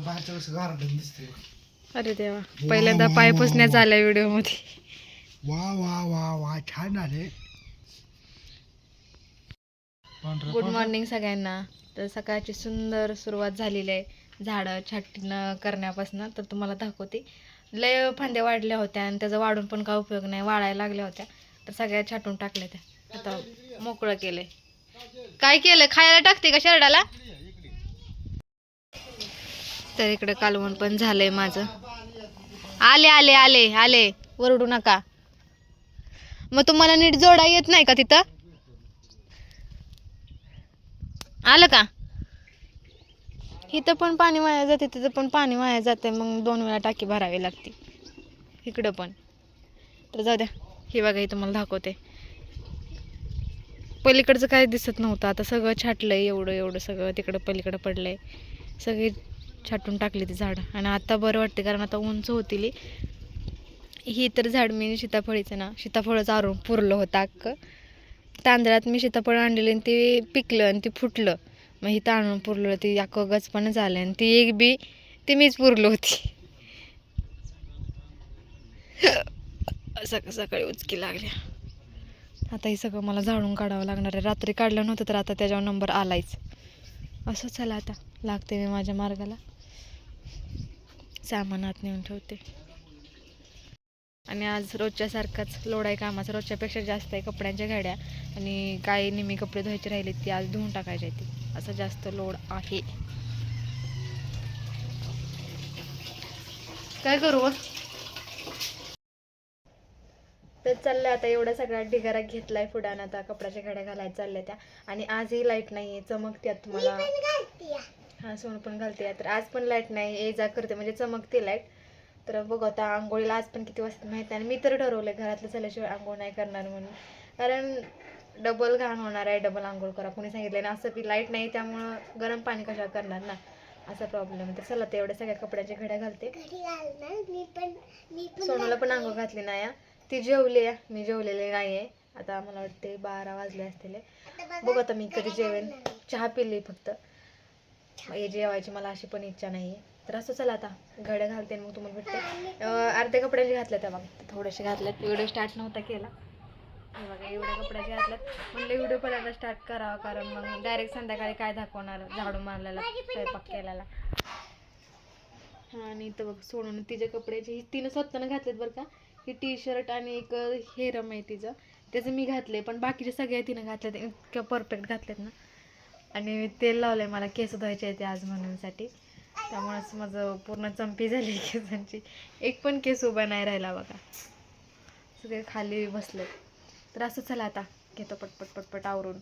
बाहेरच्या वेळेस गार्डन दिसते अरे देवा पहिल्यांदा पाय पुसण्यात आल्या व्हिडिओमध्ये. वा वा वा वा छान आले पांढरं गुड मॉर्निंग सगळ्यांना. तर सकाळची सुंदर सुरुवात झालेली आहे. झाडं छाटणं करण्यापासून तर तुम्हाला दाखवते. लय फांद्या वाढल्या होत्या आणि त्याचा वाढून पण काय उपयोग नाही वाळायला लागल्या होत्या. तर सगळ्या छाटून टाकल्या त्या. आता मोकळं केलंय. काय केलं? खायला टाकते का शर्टाला तर इकडे कालवण पण झालंय माझं. आले आले आले आले. वरडू नका. मग तुम्हाला नीट जोडा येत नाही का तिथं? आलं का? इथं पण पाणी वाया जाते तिथं पण पाणी वाया जाते. मग दोन वेळा टाकी भरावी लागते. इकडं पण. तर जाऊ द्या. हे बघा ही तुम्हाला दाखवते. पलीकडचं काय दिसत नव्हतं. आता सगळं छाटलंय एवढं एवढं सगळं. तिकडं पलीकडं पडलंय. सगळे छाटून टाकली ती झाड. आणि आता बरं वाटते कारण आता उंच होतील ही. तर झाड मी सीताफळीचं ना सीताफळच आरून पुरलं होतं अख्खं. तांदळात मी सीताफळ आणलेलं आणि ते पिकलं आणि ते फुटलं. मग ही आणून पुरलं ती अख्खं गचपण झालं आणि ती एक बी ती मीच पुरलो होती. सकाळ सकाळी उचकी लागल्या. आता हे सगळं मला झाडून काढावं लागणार आहे. रात्री काढलं नव्हतं तर आता त्याच्यावर नंबर आलायच. असं चला आता. लागते मी माझ्या मार्गाला. सामानात नेऊन ठेवते. आणि आज रोजच्यासारखाच लोड आहे कामाचा रोजच्यापेक्षा जास्त आहे कपड्यांच्या गाड्या आणि काही निमी कपडे धुवायचे राहिले ती आज धुवून टाकायचे ती असं जास्त लोड आहे. काय करू तर चाललंय आता एवढा सगळा ढिगारा घेतलाय पुढानं आता कपड्याच्या घड्या घालायला चालल्या त्या. आणि आजही लाइट नाही आहे चमकत्यात तुम्हाला हा सोनं पण घालते. तर आज पण लाइट नाही ये जा करते. म्हणजे चमकते लाइट. तर बघू आता आंघोळीला आज पण किती वाजता माहिती आहे आणि मी तर ठरवलं घरातलं झाल्याशिवाय आंघोळ नाही करणार म्हणून. कारण डबल घाण होणार आहे डबल आंघोळ करा. कोणी सांगितलं ना असं की लाइट नाही त्यामुळं गरम पाणी कशा करणार ना? असा प्रॉब्लेम तर चला ते एवढ्या सगळ्या कपड्याच्या घड्या घालते. सोनूला पण आंघोळ घातली नाही. ती जेवली आहे. मी जेवलेले नाही आहे. आता मला वाटते बारा वाजले असतील. बघू आता मी कधी जेवेन. चहा पिली फक्त. हे जेवायची मला अशी पण इच्छा नाही आहे तर असं चला आता घड्या घालते मग तुम्हाला भेटते. अर्ध्या कपड्याचे घातल्यात त्या बघा थोडेसे घातल्यात व्हिडिओ स्टार्ट नव्हता केला. बघा एवढ्या कपड्याचे घातल्यात म्हणलं व्हिडिओ पहिल्यांदा स्टार्ट करावा कारण मग डायरेक्ट संध्याकाळी काय दाखवणार झाडू मारलेला स्वयंपाक केलेला. आणि इथं बघ सोडून तिच्या कपड्याचे ही तिनं स्वतःनं घातलेत बरं का. ही टी शर्ट आणि एक हेरम आहे तिचं. त्याचं मी घातले पण बाकीचे सगळ्या तिनं घातल्यात इतक्या परफेक्ट घातलेत ना. आणि तेल लावलं आहे मला केस धुवायचे आहे ते आज म्हणूनसाठी. त्यामुळेच माझं पूर्ण चंपी झाली केसांची. एक पण केस उभा नाही राहिला बघा. सगळे खाली बसले. तर असं चला आता घेतो पटपट पटपट आवरून.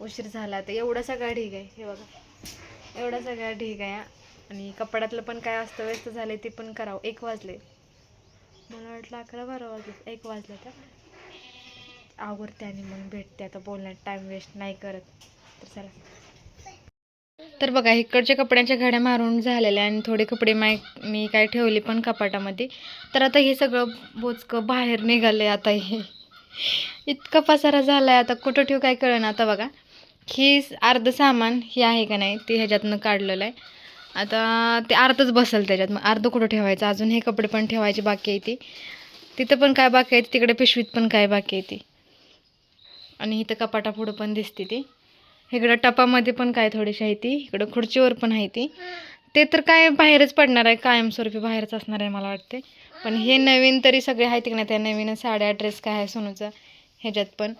उशीर झाला तर एवढा सगळा ढीग आहे. हे बघा. एवढा सगळा ढीग आहे आणि कपड्यातलं पण काय असतं व्यस्त झाले ते पण करावं. एक वाजले. मला वाटलं अकरा बारा वाजले. एक वाजले तर आवडते आणि मग भेटते. आता बोलण्यात टाईम वेस्ट नाही करत. तर चला. तर बघा इकडच्या कपड्यांच्या घड्या मारून झालेल्या आणि थोडे कपडे माय मी काय ठेवले पण कपाटामध्ये. तर आता हे सगळं बोचकं बाहेर निघाले आता हे. इतका पसारा झाला आहे आता कुठं ठेवू काय कळेल आता बघा. ही अर्ध सामान हे आहे का नाही ते ह्याच्यातनं काढलेलं आहे. आता ते अर्धच बसेल त्याच्यात मग अर्ध कुठं ठेवायचं? अजून हे कपडे पण ठेवायचे बाकी आहे ती. तिथं पण काय बाकी आहे? तिकडे पिशवीत पण काय बाकी आहे ती? आणि इथं कपाटापुढं पण दिसते ती. इकडं टपामध्ये पण काय थोडीशी आहे ती इकडं खुर्चीवर पण आहे ती. ते तर काय बाहेरच पडणार आहे कायमस्वरूपी बाहेरच असणार आहे मला वाटते पण हे नवीन तरी सगळे आहेत की नाही त्या नवीन साड्या ड्रेस काय आहे सोनूचा ह्याच्यात पण.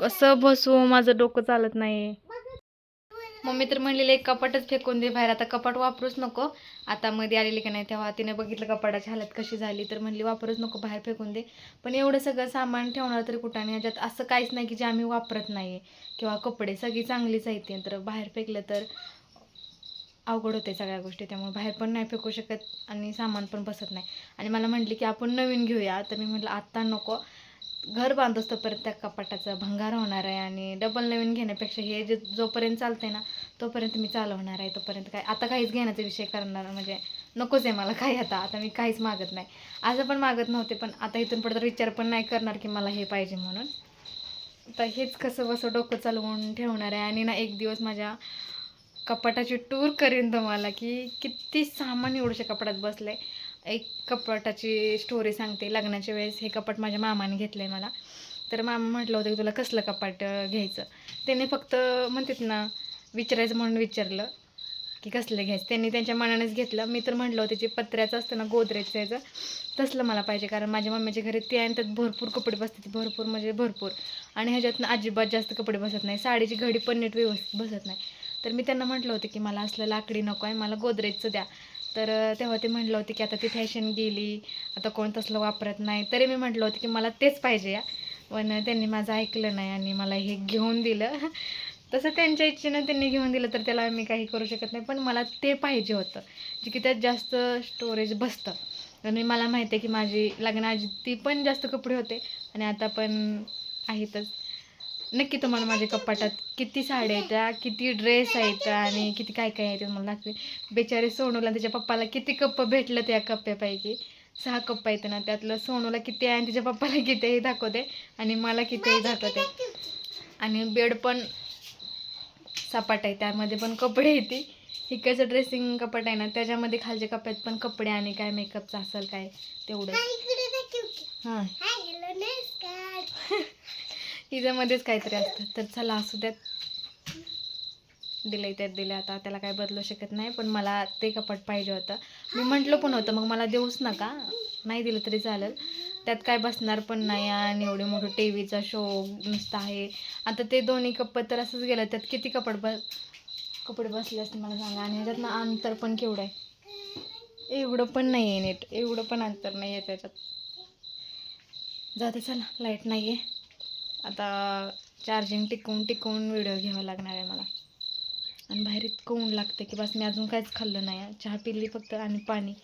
कसं बसू माझं डोकं चालत नाही मम्मी तर म्हणलेले एक कपाटच फेकून दे बाहेर आता कपाट वापरूच नको. आता मध्ये आलेली की नाही तेव्हा तिने बघितलं कपाटाची हालत कशी झाली तर म्हणली वापरूच नको बाहेर फेकून दे. पण एवढं सगळं सामान ठेवणार तरी कुठं आणि ह्याच्यात असं काहीच नाही की जे आम्ही वापरत नाही किंवा कपडे सगळी चांगलीच आहेत ती. तर बाहेर फेकलं तर अवघड होते सगळ्या गोष्टी त्यामुळे बाहेर पण नाही फेकू शकत आणि सामान पण बसत नाही. आणि मला म्हटली की आपण नवीन घेऊया. तर मी म्हटलं आत्ता नको. घर बांधोस तोपर्यंत त्या कपाटाचा भंगार होणार आहे आणि डबल नवीन घेण्यापेक्षा हे जे जोपर्यंत चालते ना तोपर्यंत मी चालवणार आहे तोपर्यंत काय. आता काहीच घेण्याचा विषय करणार म्हणजे नकोच आहे मला काही आता. आता मी काहीच मागत नाही. असं पण मागत नव्हते पण आता इथून पुढे तर विचार पण नाही करणार की मला हे पाहिजे म्हणून. तर हेच कसं बसं डोकं चालवून ठेवणार आहे. आणि ना एक दिवस माझ्या कपाटाची टूर करीन तुम्हाला की किती सामान एवढ्याशा कपाटात बसलंय. एक कपाटाची स्टोरी सांगते. लग्नाच्या वेळेस हे कपाट माझ्या मामाने आहे मला. तर मामा म्हटलं होतं की तुला कसलं कपाट घ्यायचं? त्याने फक्त म्हणतात ना विचारायचं म्हणून विचारलं की कसलं घ्यायचं? त्यांनी त्यांच्या मनानेच घेतलं. मी तर म्हटलं होतं जे पत्र्याचं असतं ना गोदरेजचं याचं तसलं मला पाहिजे. कारण माझ्या मम्मीच्या घरी ते आणि त्यात भरपूर कपडे बसतात. भरपूर म्हणजे भरपूर. आणि ह्याच्यातनं अजिबात जास्त कपडे बसत नाही. साडीची घडी पण नीट व्यवस्थित बसत नाही. तर मी त्यांना म्हटलं होतं की मला असलं लाकडी नको आहे मला गोदरेजचं द्या. तर तेव्हा ते म्हटलं होते की आता ती फॅशन गेली आता कोण तसलं वापरत नाही. तरी मी म्हटलं होतं की मला तेच पाहिजे या. पण त्यांनी माझं ऐकलं नाही आणि मला हे घेऊन दिलं. तसं त्यांच्या इच्छेनं त्यांनी घेऊन दिलं तर त्याला मी काही करू शकत नाही. पण मला ते पाहिजे होतं जे की त्यात जास्त स्टोरेज बसतं. आणि मला माहिती आहे की माझी लग्नाआधी ती पण जास्त कपडे होते. आणि आता पण आहेतच. नक्की तुम्हाला माझ्या कपाटात किती साड्या आहेत त्या किती ड्रेस आहेत आणि किती काय काय आहे ते मला लागते बेचारे सोनूला त्याच्या पप्पाला किती कप्प भेटलं त्या कप्प्यापैकी. सहा कप्पा आहेत ना त्यातलं सोनूला किती आहे आणि तिच्या पप्पाला किती आहे हे दाखवते. आणि मला किती आहे दाखवते. आणि बेड पण सपाट आहे त्यामध्ये पण कपडे येते इकडचं ड्रेसिंग कपाट आहे ना त्याच्यामध्ये खालच्या कप्प्यात पण कपडे आणि काय मेकअपचं असेल काय तेवढं. हां हिच्यामध्येच काहीतरी असतं. तर चला असू द्यात. दिलं त्यात दिलं आता त्याला काय बदलू शकत नाही पण मला ते कपाट पाहिजे होतं. मी म्हटलं पण होतं मग मला देऊच नका. नाही दिलं तरी चालेल. त्यात काय बसणार पण नाही आणि एवढे मोठं टी व्हीचा शो नुसता आहे. आता ते दोन्ही कपड तर असंच गेलं. त्यात किती कपड ब कपडे बसले असते मला सांगा. आणि ह्याच्यात ना अंतर पण केवढं आहे? एवढं पण नाही आहे नीट. एवढं पण अंतर नाही आहे त्याच्यात. जाते चला. लाइट नाही आहे आता चार्जिंग टिकवून टिकवून व्हिडिओ घ्यावा लागणार आहे मला. आणि बाहेर इतकं ऊन लागतं की बस मी अजून काहीच खाल्लं नाही. आहे. चहा पिली फक्त आणि पाणी.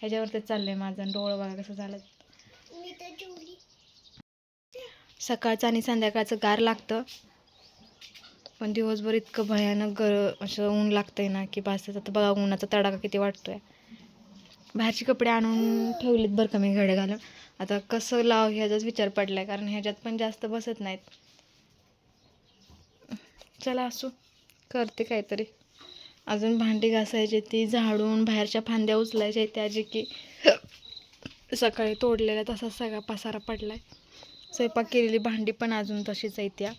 ह्याच्यावरतीच चाललं आहे माझं डोळं बघा कसं झालं सकाळचं आणि संध्याकाळचं गार लागतं. पण दिवसभर इतकं भयानक गर असं ऊन लागतंय ना की बस आता बघा उन्हाचा तडाखा किती वाटतोय. बाहेरचे कपडे आणून ठेवलेत बरं का मी घडे घालून. आता कसं लाव ह्याचाच विचार पडलाय कारण ह्याच्यात पण जास्त बसत नाहीत. चला असू करते काहीतरी. अजून भांडी घासायची ती झाडून बाहेरच्या फांद्या उचलायच्या त्या जे की सकाळी तोडलेल्या तसा सगळा पसारा पडलाय. स्वयंपाक केलेली भांडी पण अजून तशीच आहे त्या.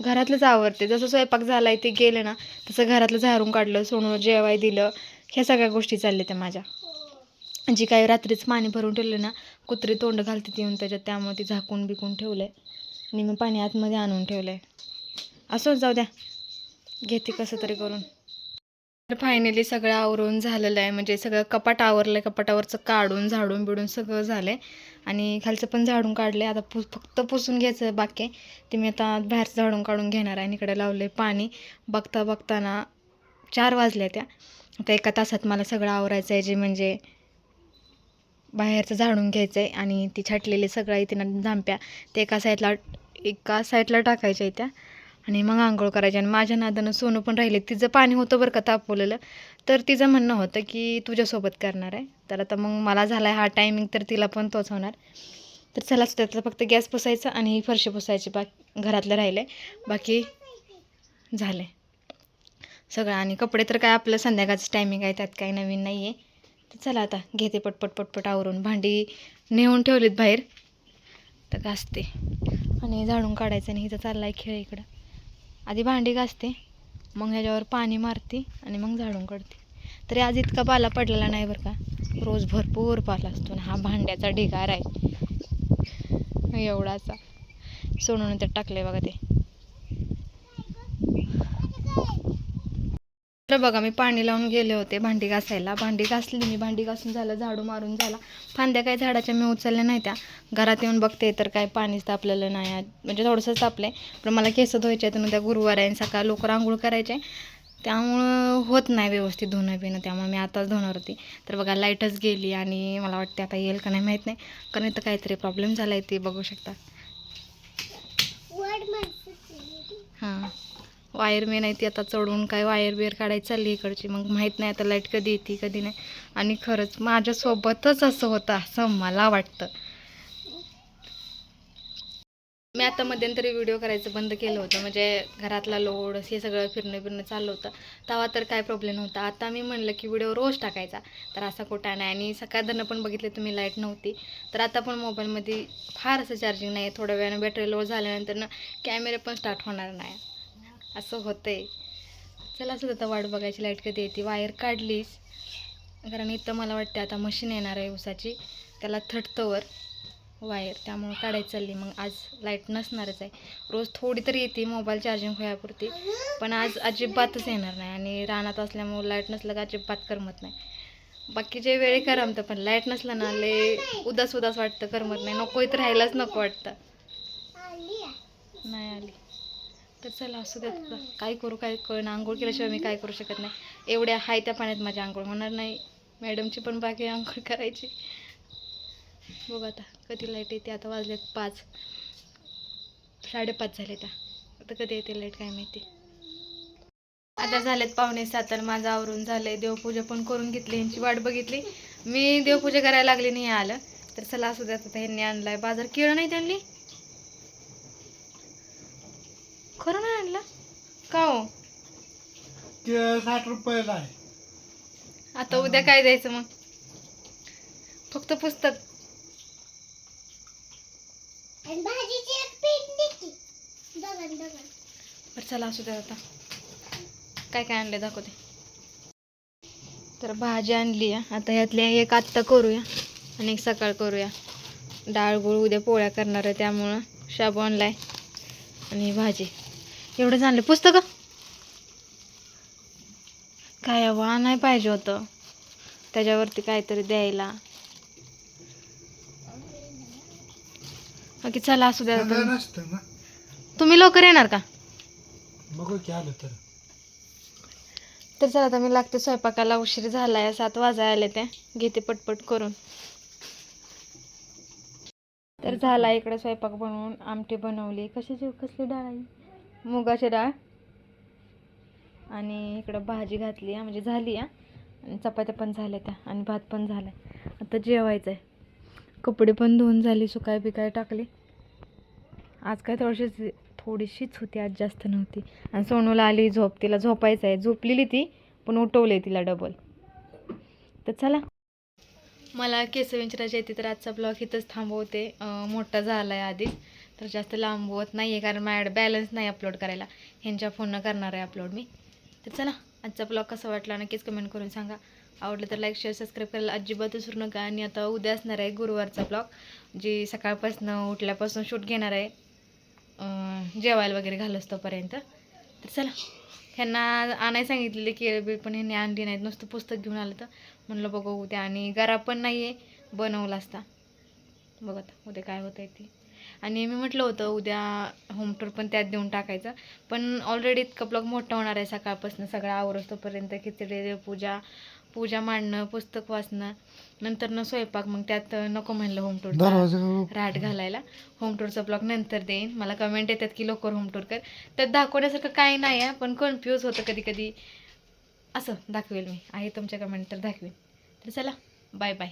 घरातलंच आवडते जसं स्वयंपाक झाला आहे ते गेले ना तसं घरातलं झाडून काढलं सोनूला जेवाय दिलं ह्या सगळ्या गोष्टी चालल्या त्या माझ्या. जी काही रात्रीच पाणी भरून ठेवलं ना कुत्री तोंड घालते ती येऊन त्याच्यात त्यामुळे ती झाकून बिकून आहे आणि मग पाणी आतमध्ये आणून ठेवलं आहे असंच जाऊ द्या. घेते कसं तरी करून. तर फायनली सगळं आवरून झालेलं आहे. म्हणजे सगळं कपाट आवरलं आहे कपाटावरचं काढून झाडून बिडून सगळं झालं आहे आणि खालचं पण झाडून काढलं आहे आता पु फक्त पुसून घ्यायचं बाकी आहे. ते मी आता बाहेरचं झाडून काढून घेणार आहे. आणि इकडे लावलं आहे पाणी. बघता बघताना चार वाजल्या त्या. आता एका तासात मला सगळं आवरायचं आहे जे म्हणजे बाहेरचं झाडून घ्यायचं आहे आणि ती छाटलेली सगळं आहे तिनं झांप्या ते एका साईडला एका साईडला टाकायच्या आहे त्या आणि मग आंघोळ करायची. आणि माझ्या नादानं सोनं पण राहिले तिचं पाणी होतं बरं का तापवलेलं. तर तिचं म्हणणं होतं की तुझ्यासोबत करणार आहे. तर आता मग मला झाला आहे हा टायमिंग तर तिला पण तोच होणार. तर चला त्यातलं फक्त गॅस पुसायचं आणि फरशी पुसायची बाकी घरातलं राहिले बाकी झाले सगळं. आणि कपडे तर काय आपलं संध्याकाळचं टायमिंग आहे त्यात काही नवीन नाही आहे तर चला आता घेते पटपट पटपट आवरून. भांडी नेऊन ठेवलीत बाहेर. तर घासते. आणि झाडून काढायचं आणि हिचा चालला आहे खेळ इकडं. आधी भांडी घासते मग ह्याच्यावर पाणी मारते आणि मग झाडून काढते. तरी आज इतका पाला पडलेला नाही बरं का. रोज भरपूर पाला असतो आणि हा भांड्याचा ढिगार आहे. एवढाचा सोडून त्यात टाकले बघा ते. तर बघा मी पाणी लावून गेले होते भांडी घासायला. भांडी घासली मी. भांडी घासून झालं झाडू मारून झाला. फांद्या काही झाडाच्या मी उचलल्या नाही त्या घरात येऊन बघते तर काय पाणीच तापलेलं नाही. म्हणजे थोडंसं तापलं आहे पण मला केस धुवायचे आहेत उद्या गुरुवार आहे आणि सकाळ लवकर आंघोळ करायचे त्यामुळं होत नाही व्यवस्थित धुणं बिणं त्यामुळे मी आताच धुणार होती. तर बघा लाईटच गेली आणि मला वाटते आता येईल का नाही माहीत नाही. कारण इथं काहीतरी प्रॉब्लेम झाला आहे ते बघू शकता हां वायरमेन आहे ती आता चढून काय वायर बिअर काढायची चालली इकडची. मग माहीत नाही आता लाइट कधी येते कधी नाही. आणि खरंच माझ्यासोबतच असं होतं असं मला वाटतं. मी आता मध्यंतरी व्हिडिओ करायचं बंद केलं होतं. म्हणजे घरातला लोड हे सगळं फिरणं फिरणं चाललं होतं. तेव्हा तर काय प्रॉब्लेम नव्हता. आता मी म्हणलं की व्हिडिओ रोज टाकायचा. तर असा कोटा नाही. आणि सकाळधरनं पण बघितले तुम्ही लाइट नव्हती. तर आता पण मोबाईलमध्ये फार असं चार्जिंग नाही थोड्या वेळानं बॅटरी लो झाल्यानंतर ना कॅमेरे पण स्टार्ट होणार नाही. असं होतंय. चला असं आता वाट बघायची लाइट कधी येते? वायर काढलीच कारण इथं मला वाटते आता मशीन येणार आहे उसाची त्याला थटतंवर वायर त्यामुळं काढायची चालली मग आज लाइट नसणारच आहे. रोज थोडी तरी येते मोबाईल चार्जिंग होयापुरती पण आज अजिबातच येणार नाही आणि रानात असल्यामुळं लाइट नसलं का अजिबात करमत नाही. बाकीचे वेळी करमतं पण लाइट नसलं ना लय उदास उदास वाटतं करमत नाही. नको इथं राहायलाच नको वाटतं. नाही आली. तर चला असू द्या काय करू काय कळणं आंघोळ केल्याशिवाय मी काय करू शकत नाही. एवढ्या हाय त्या पाण्यात माझी आंघोळ होणार नाही. मॅडमची पण बाकी आंघोळ करायची. बघू आता कधी लाइट येते. आता वाजलेत पाच. साडेपाच झाले त्या आता कधी येते लाइट काय माहिती. आता झालेत पाहुणे सात तर माझं आवरून झालंय. देवपूजा पण करून घेतली. यांची वाट बघितली. मी देवपूजा करायला लागली नाही आलं. तर चला असू द्या आता. ह्यांनी आणलाय. बाजार केळं नाही त्यांनी? खरं नाही आणलं? का हो? ते साठ रुपयाला आहे. आता उद्या काय द्यायचं मग? फक्त पुस्तक. बरं चला असू द्या आता. काय काय आणले दाखवते. तर भाजी आणली आहे. आता यातल्या एक आत्ता करूया आणि एक सकाळ करूया. डाळ गुळ उद्या पोळ्या करणार आहे त्यामुळं शाबू आणलाय आणि भाजी. एवढंच आणलं पुस्तकं? काय वा नाही पाहिजे होतं. त्याच्यावरती काहीतरी द्यायला. बाकी चला असू द्या. सगळं आता. नसतं ना. तुम्ही लवकर येणार का? बघू की आलं तर. तर चला आता मी लागते स्वयंपाकाला. उशीर झालाय सात वाजाय आले ते. घेते पटपट करून. तर झाला इकडे स्वयंपाक बनवून. आमटी बनवली. कशाची कसली डाळ आहे? मुगाची डाळ. आणि इकडं भाजी घातली आहे म्हणजे झाली आहे आणि चपात्या पण झाल्या त्या आणि भात पण झाला आता जेवायचं आहे कपडे पण धुवून झाली सुकाय बिकाय टाकली. आज काय थोडीशी थोडीशीच होती आज जास्त नव्हती. आणि सोनूला आली झोप तिला झोपायचं आहे झोपलेली ती पण उठवले तिला डबल तर चला. मला केस विंचरायची येते तर आजचा ब्लॉग इथंच थांबवते. मोठा झाला आहे आधीच. तर जास्त लांबवत नाही आहे कारण माझ्याकडे बॅलन्स नाही अपलोड करायला. ह्यांच्या फोननं करणार आहे अपलोड मी. तर चला आजचा ब्लॉग कसा वाटला नक्कीच कमेंट करून सांगा. आवडलं तर लाईक शेअर सबस्क्राईब करायला अजिबात विसरू नका. आणि आता उद्या असणार आहे गुरुवारचा ब्लॉग जी सकाळपासून उठल्यापासून शूट घेणार आहे. जेवायला वगैरे घालस तोपर्यंत. तर चला ह्यांना आणायला सांगितलेले की बी पण ह्यांनी आणली नाहीत नुसतं पुस्तक घेऊन आलं तर म्हणलं बघू उद्या. आणि गरा पण नाही आहे बनवला असता. बघा आता उद्या काय होतं आहे ते. आणि मी म्हटलं होतं उद्या होम टूर पण त्यात देऊन टाकायचं. पण ऑलरेडी इतका ब्लॉग मोठा होणार आहे सकाळपासून सगळं आवरस तोपर्यंत खिचडी पूजा पूजा मांडणं पुस्तक वाचणं नंतर न स्वयंपाक मग त्यात नको म्हणलं होम टूर राट घालायला. होम टूरचा ब्लॉग नंतर देईन. मला कमेंट येतात की लवकर होम टूर कर. तर दाखवण्यासारखं काही नाही आहे पण कन्फ्यूज होतं कधी कधी. असं दाखवेल मी. आहे तुमच्या कमेंट तर दाखवेल तर चला बाय बाय